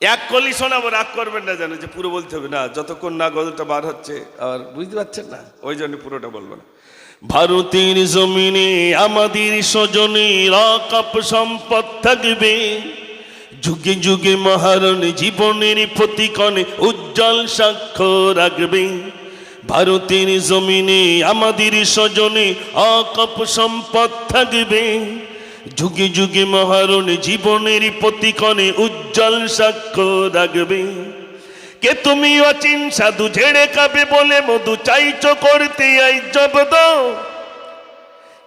এক কলি শোনাবো, রাগ করবেন না জানো যে পুরো বলতে হবে। না, যতক্ষণ না গজলটা বার হচ্ছে, আর বুঝতে পারছেন না? ওই জন্য পুরোটা বলব না। ভারতের জমিনে আমাদের স্বজনের আকাপ সম্পদ থাকবে। যুগে যুগে মহারণ জীবনের প্রতিকণে উজ্জ্বল সাক্ষ্য রাখবে। ভারতের জমিনে আমাদের স্বজনে আকাপ সম্পদ থাকবে। যুগে যুগে মহারণ জীবনের প্রতিকণে উজ্জ্বল সাক্ষ্য রাখবে। কে তুমি অচিন সাধু ঝেড়ে কাবে বলে মধু চাইছো করতে আই জবদ?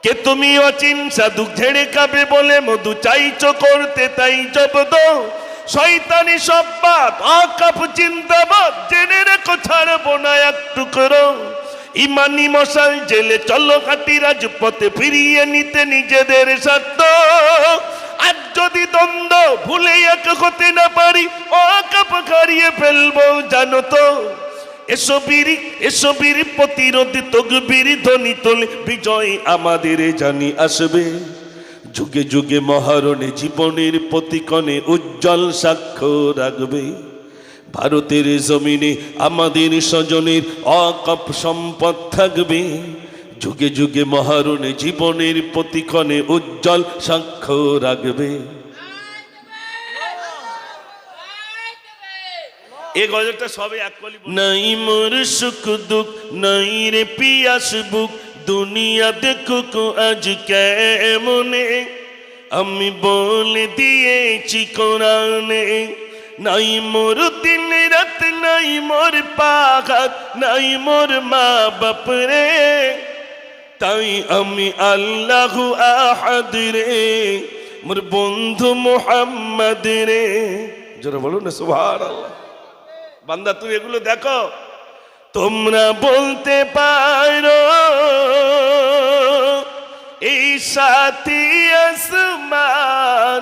কে তুমি অচিন সাধু ঝেড়ে কাবে বলে মধু চাইছো করতে তাই জবদ? শয়তানি সব বাদ আকাপ চিন্তাবাদ জেনে রেখো, ছাড়বো না এক টুকরো। ইমানি মশাল জেলে চলো কাটি রাজপথে ফিরিয়ে নিতে নিজেদের স্বার্থ। আর যদি দ্বন্দ্ব ভুলে এক হতে না পারি, অকাপ হারিয়ে ফেলব, জানো তো। এসো বীর এসো বীর, প্রতিরোধ তকবীর, ধ্বনি তোলে, বিজয় আমাদের জানি আসবে। যুগে যুগে মহারণে জীবনের প্রতিকণে উজ্জ্বল সাক্ষ্য রাখবে। ভারতের জমিনে আমাদের স্বজনের অকপ সম্পদ থাকবে। যুগে যুগে মহারণে জীবনের প্রতিক্ষণে উজ্জ্বল সাক্ষ্য রাখবে। এই গজলটা সবে এক কলি নাই মোর সুখ দুঃখ নাই রে পিয়াস বুক। দুনিয়া দেখুক আজ কেমনে? আমি বলে দিয়েছি কোরআনে। নাই মোর দিন রাত, নাই মোর পাঘাত নাই মোর মা বাপ রে। তাই আমি আল্লাহ আহাদ রে, মোর বন্ধু মোহাম্মদ রে। জোরে বলুন না সুভার বান্দা, তুমি এগুলো দেখো। তোমরা বলতে পারো, এই সাথী আসমান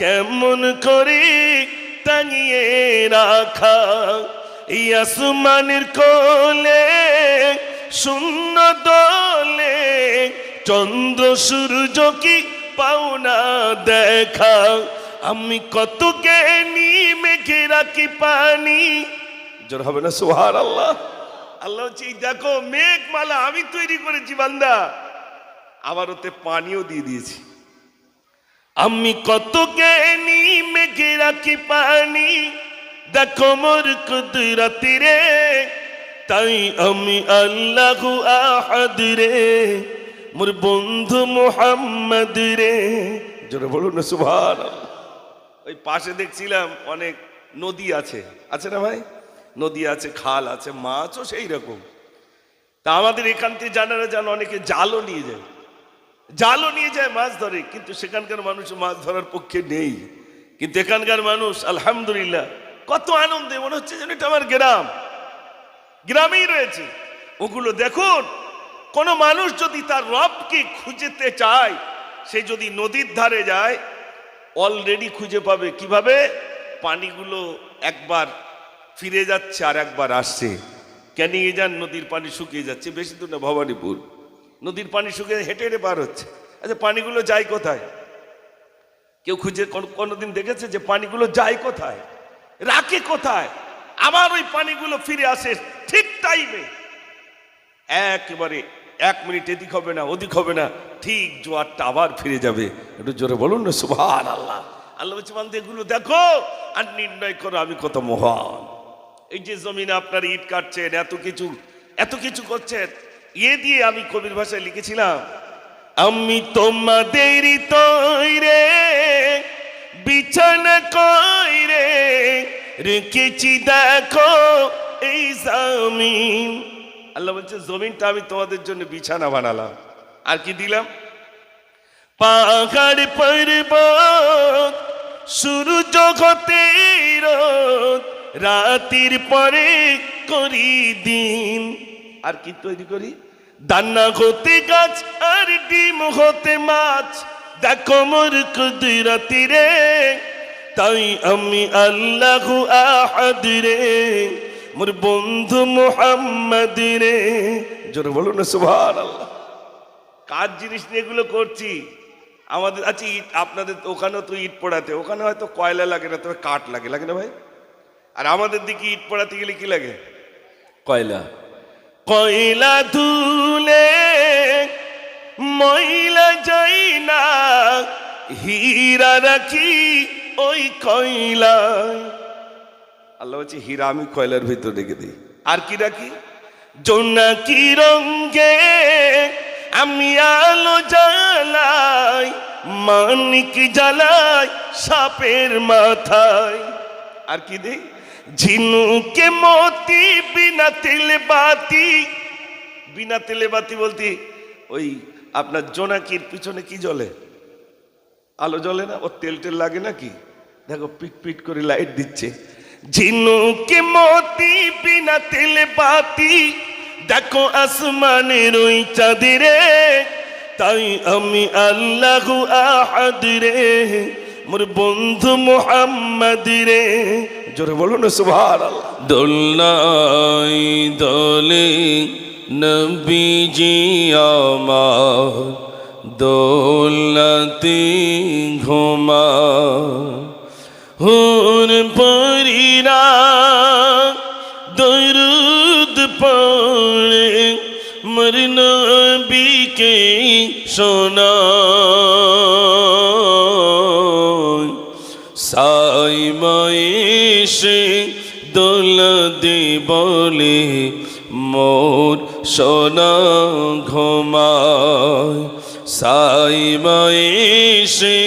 কেমন করে টাঙিয়ে রাখা। এই কোলে, শূন্য দলে, চন্দ্র সূর্য কি পাওনা দেখা। আমি কত কে জ্ঞানী মেঘে রাখি পানি। জোর হবে না সোহার আল্লাহ আল্লাহ হচ্ছে দেখো, মেঘমালা আমি তৈরি করেছি বান্দা। আবার ওতে পানিও দিয়ে দিয়েছি। আমি কত জ্ঞানী, মেঘে রাখি পানি। দেখো মোর কুদরতি রে, তাই আমি আল্লাহ আহাদ রে, মোর বন্ধু মোহাম্মদ রে। জোরে বলুন না সুভান ওই পাশে দেখছিলাম অনেক নদী আছে। আছে না ভাই? নদী আছে, খাল আছে, মাছও সেই রকম তা আমাদের এখান থেকে জানারা জান অনেকে জালও নিয়ে যায়। জালও নিয়ে যায়, মাছ ধরে। কিন্তু সেখানকার মানুষ মাছ ধরার পক্ষে নেই। কিন্তু এখানকার মানুষ, আলহামদুলিল্লাহ, কত আনন্দে, মনে হচ্ছে যেন এটা আমার গ্রাম। গ্রামেই রয়েছে। ওগুলো দেখুন, কোনো মানুষ যদি তার রবকে খুঁজেতে চায়, সে যদি নদীর ধারে যায় অলরেডি খুঁজে পাবে। কীভাবে? পানিগুলো একবার ফিরে যাচ্ছে আর একবার আসছে। ক্যানিয়ে যান নদীর পানি শুকিয়ে যাচ্ছে? বেশি দূর না, ভবানীপুর। নদীর পানি শুকিয়ে হেঁটে হেঁটে পার হচ্ছে। আচ্ছা পানিগুলো যায় কোথায়? কেউ খুঁজে কোন- কোনোদিন দেখেছে যে পানিগুলো যায় কোথায়? রাখে কোথায়? আবার ওই পানিগুলো ফিরে আসে ঠিক টাইমে একেবারে এক মিনিট এদিক হবে না, ওদিক হবে না, ঠিক জোয়ারটা আবার ফিরে যাবে। একটু জোরে বলুন না সুভান আল্লাহ আল্লাহ বলছে এগুলো দেখো আর নির্ণয় করো, আমি কত মহান। এই যে জমিনে আপনার ইট কাটছেন, এত কিছু এত কিছু করছেন ইয়ে দিয়ে আমি কবির ভাষায় লিখেছিলাম, আমি তোমাদের তৈরে বিছানা কইরে রেখেছি দেখো এই জামিন। আল্লাহ বলছে, জমিনটা আমি তোমাদের জন্য বিছানা বানালাম। আর কি দিলাম? পাহাড় সূর্য হতে রোদ, রাতির পরে করি দিন। আর কি তৈরি করি? দান্না হতে গাছ আর ডিম হতে মাছ। দেখো মোর কুদরতি রে, তাই আমি আল্লাহ আহাদ রে, মোর বন্ধু মোহাম্মদ রে। জোরে বলুন না সুভান আল্লাহ কাজ জিনিস নিয়ে এগুলো করছি? আমাদের আচ্ছা ইট, আপনাদের ওখানেও তো ইট পোড়াতে, ওখানে হয়তো কয়লা লাগে না, তবে কাঠ লাগে লাগে না ভাই? আর আমাদের দিকে ইট পোড়াতে গেলে কি লাগে? কয়লা। কয়লা ধুলে ময়লা যাই না হীরা রাখি ওই কয়লায় আল্লাহ বলছে হীরা আমি কয়লার ভিতর রেখে দিই। আর কি রাখি? জোনাকি রঙ্গে আমি আলো জ্বালাই মানিক জ্বালাই সাপের মাথায়। আর কি দিই? ঝিনুকে মতি বিনা তেলে বাতি। বিনা তেলে বাতি বলতে ওই আপনার জোনাকির পিছনে কি জ্বলে? আলো জ্বলে না? ওর তেল টেল লাগে নাকি? দেখো, পিট পিট করে লাইট দিচ্ছে। ঝিনুকে মতি, বিনা তেলে বাতি। দেখো, আসমানের ওই চাঁদিরে। তাই আমি আল্লাহ আহাদ রে, মোর বন্ধু মোহাম্মদ রে। জোরে বলো না সুভার দোলনাই দোলে নবীজি আমার দোলনাতে ঘুমা। হুন পরিরা দরুদ পড়ে মরনা বিকে সোনা সাই এসে দোল বলে, মোর সোনা ঘুমায়। সাই এসে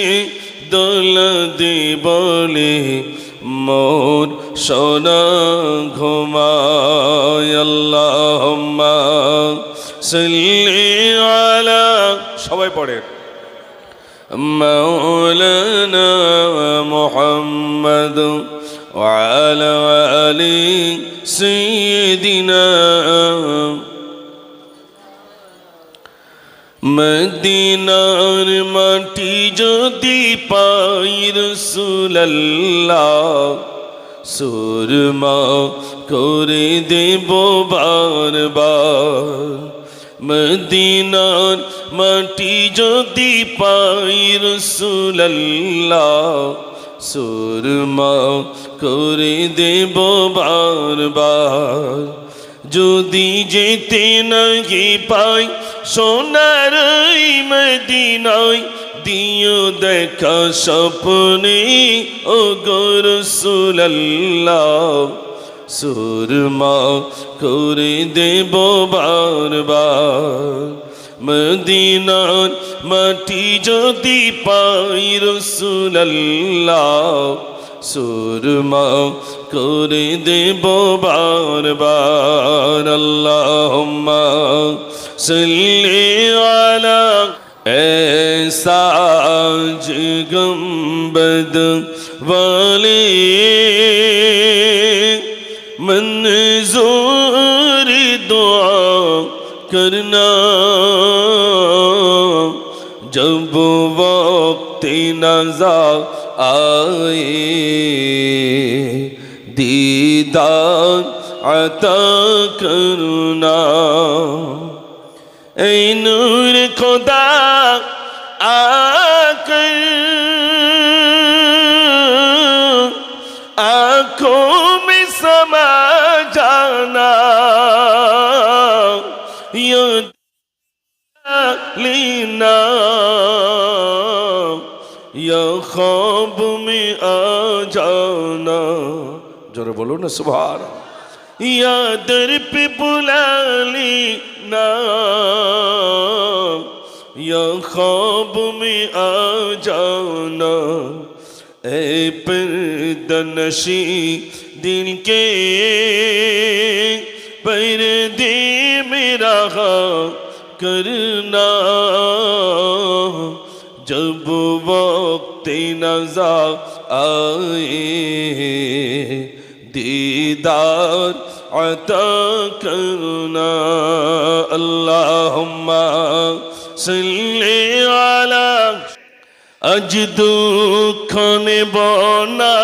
দোল বলে, মোর সোনা ঘুমায়। আল্লাহ আলা সবাই পড়ে। মৌলানা মোহাম্মদ وعلى آل سيدنا মদিনার মাটি যদি পাই রসুল্লাহ সুরমা করে দেব বারবার মদিনার মাটি যদি পাই রসুল্লাহ সুরমা করে দেব বারবার। যদি যেতে নাহি পাই সোনার ওই মদিনায়, দিও দেখা স্বপ্নে, ও গরসুল্লাহ সুরমা করে দেব বারবার। মদিনার মাটি যদি পাই রসুল্লাহ সুরমা করে দেব বারবার আল্লাহুম্মা সাল্লি আলা ऐसा गंबद वाले मंजूर दुआ کرنا جب وقت نظر آئے دیدار عطا کرنا اے نور خدا जोरे জোরে বলুন না সুভার ইয়াদের পে বুলালি না या ख्वाब में आ जाना। ए पर दनशी दिन के पर दे मेरा करना। जब वक्त नजा आए دیدار عطا کرنا اللہم صلی علی আজ দুঃখ নেব না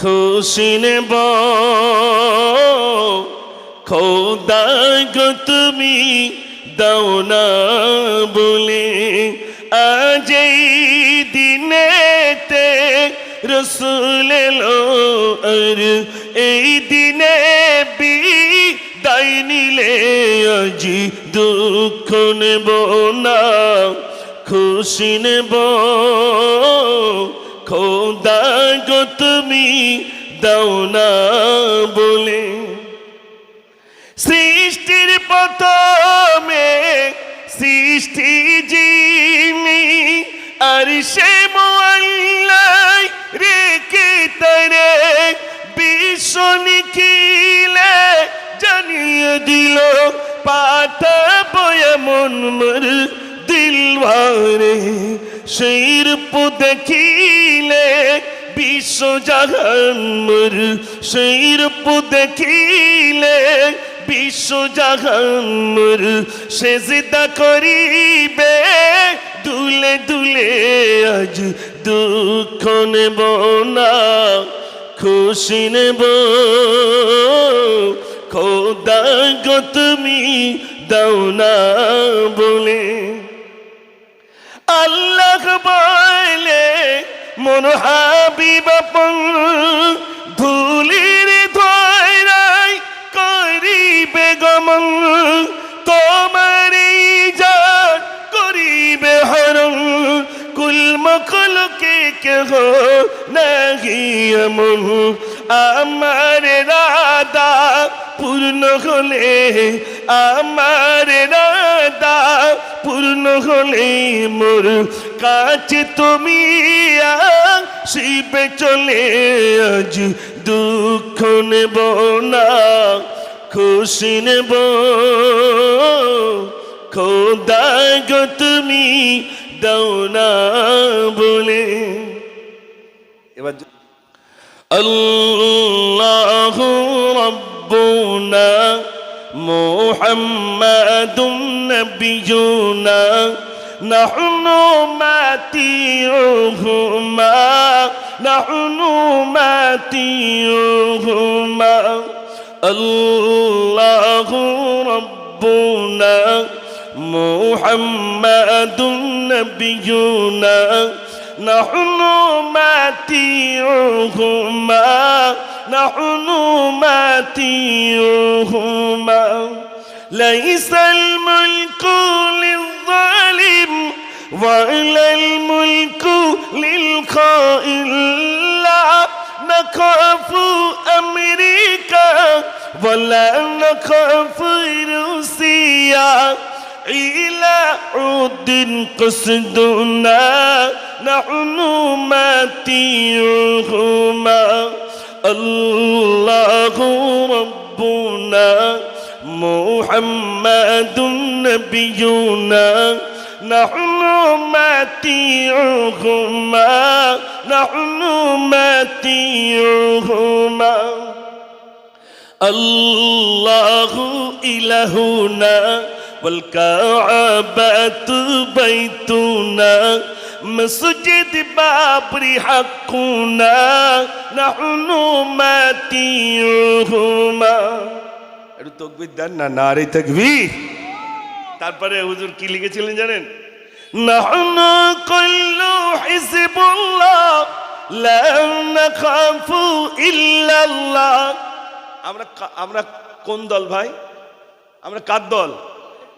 খুশি নেব। খোদাগ তুমি দাও না বলে, আজ দিনে রসুল আর এই দিনে বিদায় নিলে আজি দুঃখ নেব না, খুশি নেব। খোদা তুমি দাও না বলে। সৃষ্টির প্রথমে সৃষ্টি যিনি আর সে রেখে তারে বিশ্ব নিখিলে জানিয়ে দিল পাঠাবো এমন মর দিলওয়ারে সেই রূপ দেখিলে বিশ্ব জাহান মর সেই রূপ দেখিলে বিশ্ব জাহান মর সেজদা করিবে দুলে দুলে আজ দুঃখ নেব না, খুশি নেব। খোদা গো তুমি দাও না বলে। আল্লাহ বলে, মন হাবিবাপন ধুলির ধরাই করিবে গমন। কেহ নাহি এমন আমার রাদা পূর্ণ হলে, আমার রাদা পূর্ণ হলে মোর কাছে তুমি শিবে চলে। আজ দুঃখ নেব না, খুশি নেব। খোদা গো তুমি দৌনা বলে। এবার الله ربنا محمد نبينا نحن ماتيهما نحن ماتيهما الله ربنا محمد نبينا نحن ماتيعهما نحن ماتيعهما ليس الملك للظالم ولا الملك للخائن. لا نخاف أمريكا ولا نخاف روسيا. إلى عود قصدنا نحن ماتيهما الله ربنا محمد نبينا. نحن ماتيهما نحن ماتيهما الله إلهنا والكعبة بيتنا مسجد بابري حقنا نحن ماتيهما একটু তকবির দেন না না রে তকবির তারপরে হুজুর কি লিখেছিলেন জানেন نحن كل حزب الله لا نخاف إلا الله আমরা কা- আমরা কোন দল ভাই আমরা কার দল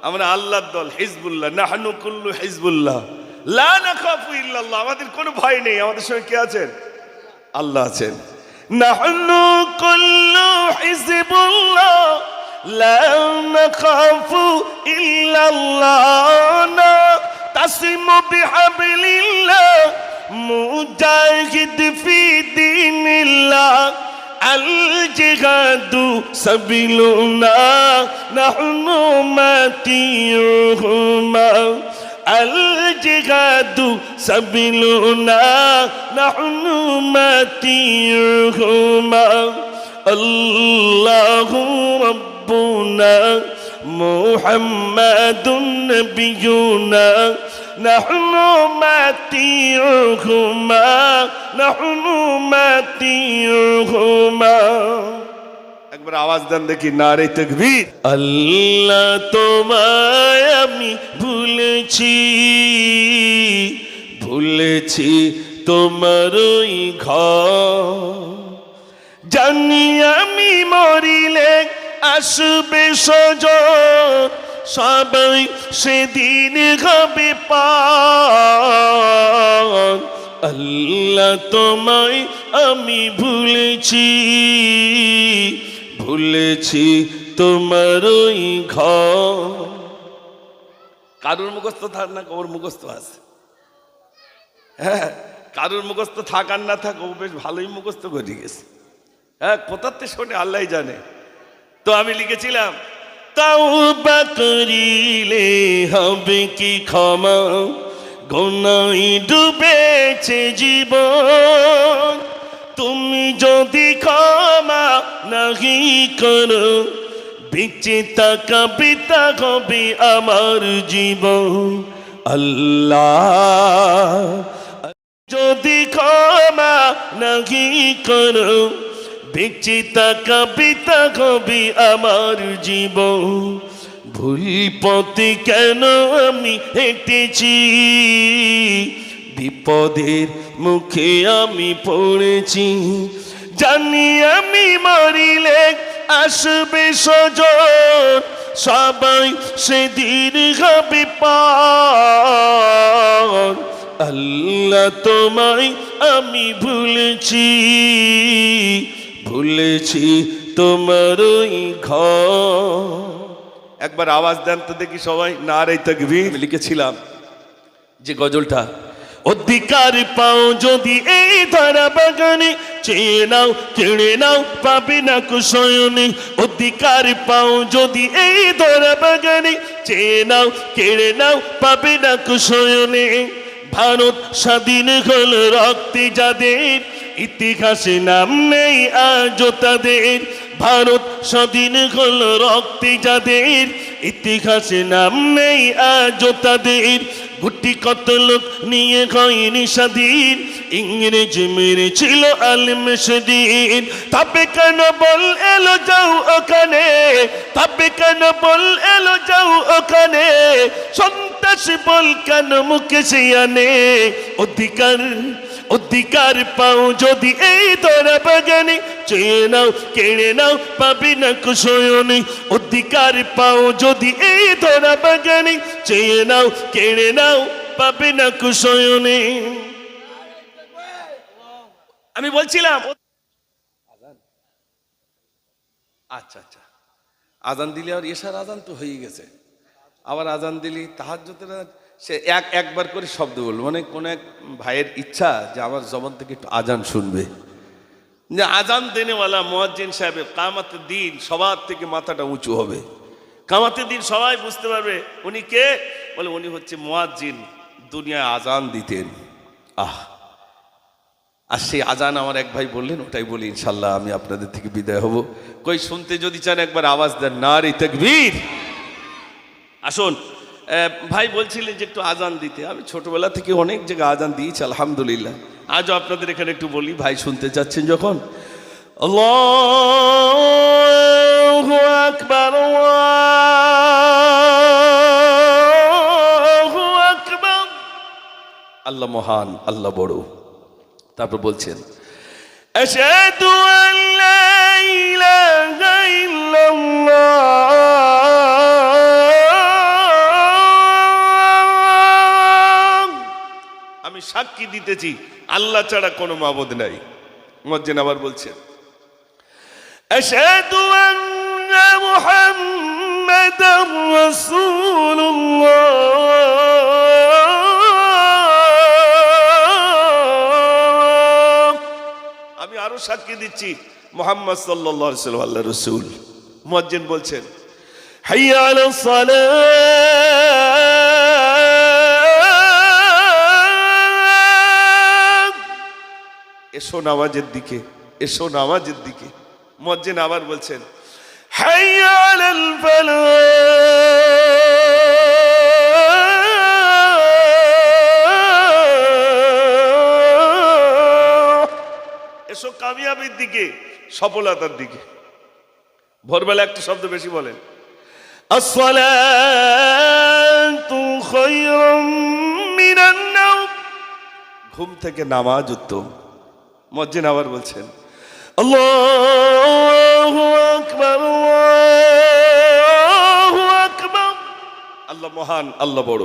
আমরা আল্লাহর দল, হিজবুল্লাহ, নাহনু কুল্লু হিজবুল্লাহ। ইল্লাল্লাহ, আমাদের কোনো ভয় নেই, আমাদের সঙ্গে কে আছেন? আল্লাহ আছেন। নাহনু কুল্লু হিজবুল্লাহ, লা নাখাফু ইল্লাল্লাহ তাসিমু বিহাবলিল্লাহ, মুজাহিদ ফি দীনিল্লাহ। الجهاد سبيلنا نحن ماتيهما. الجهاد سبيلنا نحن ماتيهما. الله ربنا محمد نبينا. نحن ماتيعهما نحن ماتيعهما একবার আওয়াজ দেন দেখি না রে তকবীর আল্লাহ তোমায় আমি ভুলেছি ভুলেছি তোমার ওই ঘর জানি আমি মরিলে আসবে সজন সবাই সেদিন হবে পান আল্লাহ তোমায় আমি ভুলেছি ভুলেছি তোমার ওই ঘর। কারুর মুখস্থ থাক না, ওর মুখস্থ আছে। হ্যাঁ কারুর মুখস্থ থাক আর না থাক, ও বেশ ভালোই মুখস্থ করে গেছে। হ্যাঁ কোথার কোথাতে শোনে আল্লাহ জানে। তো আমি লিখেছিলাম তাও বা করিলে হবে কি ক্ষমা? গোনাই ডুবেছে জীবন। তুমি যদি ক্ষমা নাহি করো, বেঁচে থাকা পিতা হবে আমার জীবন। আল্লাহ, যদি ক্ষমা নাহি করো বেঁচে থাকা পিতা কবি আমার জীবন। ভুল পথে কেন আমি হেঁটেছি? বিপদের মুখে আমি পড়েছি। জানি আমি মরিলে আসবে সজন সবাই সে দীর্ঘ পান আল্লাহ তোমায় আমি ভুলেছি। ভুলেছি তোমার ঘর। একবার আওয়াজ দেন তো দেখি সবাই না রে তকবীর লিখেছিলাম যে গজলটা অধিকার পাও যদি এই ধারা বাগানে চেয়ে নাও কেড়ে নাও পাবে না কুশয়নে। অধিকার পাও যদি এই ধরা বাগানে চেয়ে নাও কেড়ে নাও পাবে না কুশয়নে। ভারত স্বাধীন হল রক্তে যাদের ইতিহাসে নাম নেই, আজও তাদের। ভারত স্বাধীন হল রক্তে যাদের। ইতিহাসে নাম নেই, আজও তাদের। গুটি কত লোক নিয়ে হয়নি স্বাধীন। ইংরেজ মেরেছিল আলম সেদিন। তবে কেন বল এলো যাও ওখানে? তবে কেন বল এলো যাও ওখানে? সন্ত্রাস বল কেন মুখে সে আনে? অধিকার অধিকার পাও যদি এই তোরা বাগানে, চেয়ে নাও, কেড়ে নাও, পাবি না কুশয়নে। অধিকার পাও যদি এই তোরা বাগানে, চেয়ে নাও, কেড়ে নাও, পাবি না কুশয়নে। আমি বলছিলাম আচ্ছা আচ্ছা। আজান দিলে আর এসার আজান তো হয়ে গেছে। আবার আজান দিলি তাহার সে এক, একবার করে শব্দ বলব মানে কোন এক ভাইয়ের ইচ্ছা যে আমার জবান থেকে একটু আজান শুনবে। যে আজান দেনেওয়ালা মোয়াজ্জিন সাহেবের কামাতে দিন সবার থেকে মাথাটা উঁচু হবে। কামাতে দিন সবাই বুঝতে পারবে উনি কে? বলে উনি হচ্ছে মোয়াজ্জিন দুনিয়ায় আজান দিতেন। আহ! আর সেই আজান আমার এক ভাই বললেন, ওটাই বলি ইনশাল্লাহ আমি আপনাদের থেকে বিদায় হব। কই, শুনতে যদি চান একবার আওয়াজ দেন না রে তকবীর। আসুন। ভাই বলছিলেন যে একটু আজান দিতে। আমি ছোটবেলা থেকে অনেক জায়গায় আজান দিয়েছি, আলহামদুলিল্লাহ। আজও আপনাদের এখানে একটু বলি, ভাই শুনতে চাচ্ছেন যখন? আল্লাহু মহান, আল্লাহ বড়। তারপর বলছেন আমি সাক্ষী দিতেছি, আল্লাহ ছাড়া কোনো মাবদ নাই। মজ্জেন আবার বলছেন আমি আরও সাক্ষী দিচ্ছি, মোহাম্মদ সাল্লাল্লাহু সাল্লাম আল্লাহ রসুল। মুয়াজ্জিন বলছেন, হাইয়া আলাস এসো নামাজের দিকে, এসো নামাজের দিকে। মজ্জেন আবার বলছেন এসো কামিয়াবির দিকে, সফলতার দিকে। ভোরবেলা একটা শব্দ বেশি বলেন ঘুম থেকে নামাজ উত্তম। মজ্জিন আবার বলছেন আল্লাহু মহান আল্লাহ বড়।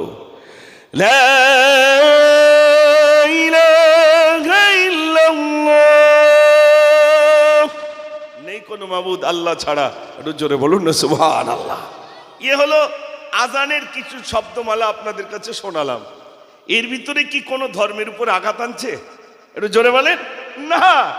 নেই কোনো মাবুদ আল্লাহ ছাড়া। একটু জোরে বলুন না সুবহান আল্লাহ ইয়ে হলো আজানের কিছু শব্দমালা আপনাদের কাছে শোনালাম। এর ভিতরে কি কোনো ধর্মের উপর আঘাত আনছে? একটু জোরে বলেন। না।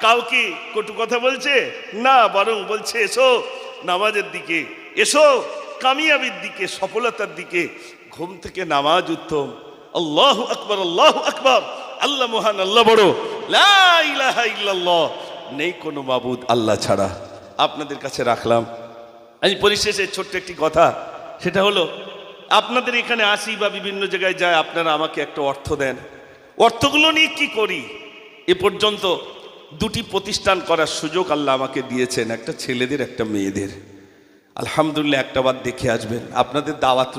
কাউকে কটু কথা বলছে? না, বরং বলছে, এসো, নামাজের দিকে, এসো, কামিয়াবির দিকে, সফলতার দিকে, ঘুম থেকে নামাজ উত্তম। আল্লাহ আকবর আল্লাহ আকবর। আল্লাহ মহান, আল্লাহ বড়। লা ইলাহা ইল্লাল্লাহ। নেই কোনো মাবুদ আল্লাহ ছাড়া। আপনাদের কাছে রাখলাম। আমি পরিশেষে ছোট্ট একটি কথা। সেটা হলো, আপনাদের এখানে আসি বা বিভিন্ন জায়গায় যায়, আপনারা আমাকে একটা অর্থ দেন। অর্থগুলো নিয়ে কি করি? এ পর্যন্ত দুটি প্রতিষ্ঠান করার সুযোগ আল্লাহ আমাকে দিয়েছেন, একটা ছেলেদের, একটা মেয়েদের আলহামদুলিল্লাহ, একটা বার দেখে আসবেন আপনাদের দাওয়াত।